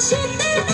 shit there.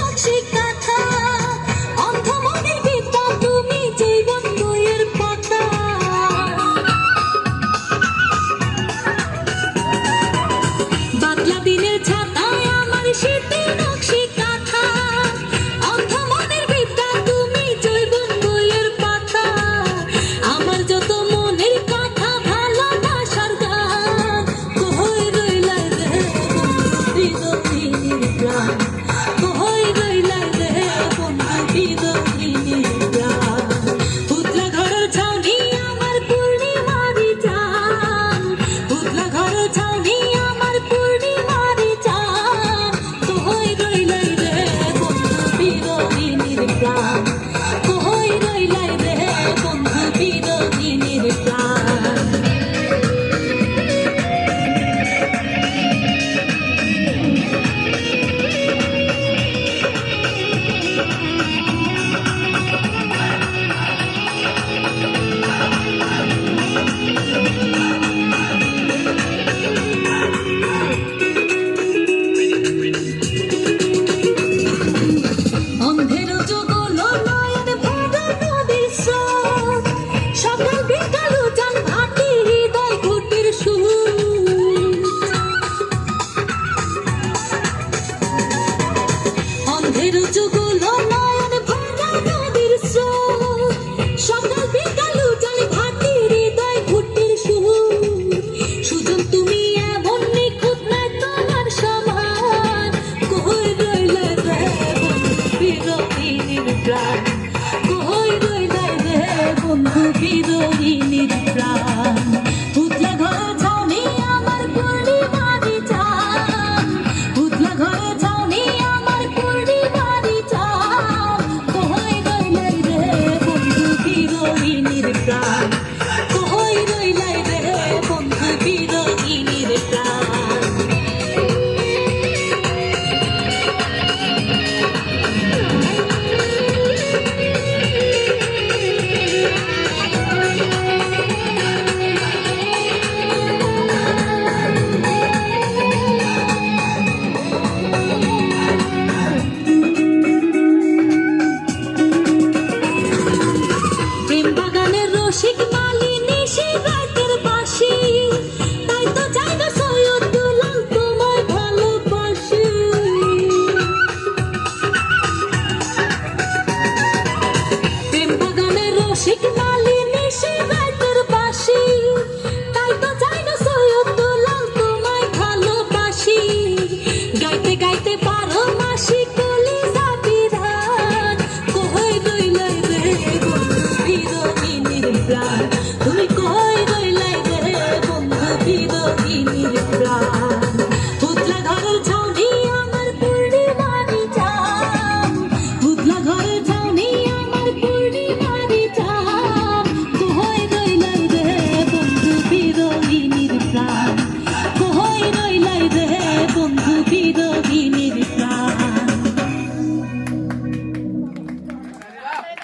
চোখের যুগল নয়ন ভরা নদীর ভাটি হৃদয় ঘুটির সুর সুজন, তুমি এমন নিখুঁত নাই তোমার রইলে রে বন্ধু বিরোহিনীর প্রাণ? কই রইলে রে বন্ধু বিরোহিনীর প্রাণ? কৌশিক মালিনী সে রাতের বাসি। তাই তো চাই গো সৈয়দ দুলাল তোমায় ভালোবাসি। প্রেম বাগানের রসিক মালিনী সে রাতের বাসি। তাই তো চাই গাইতে পারো মাসিক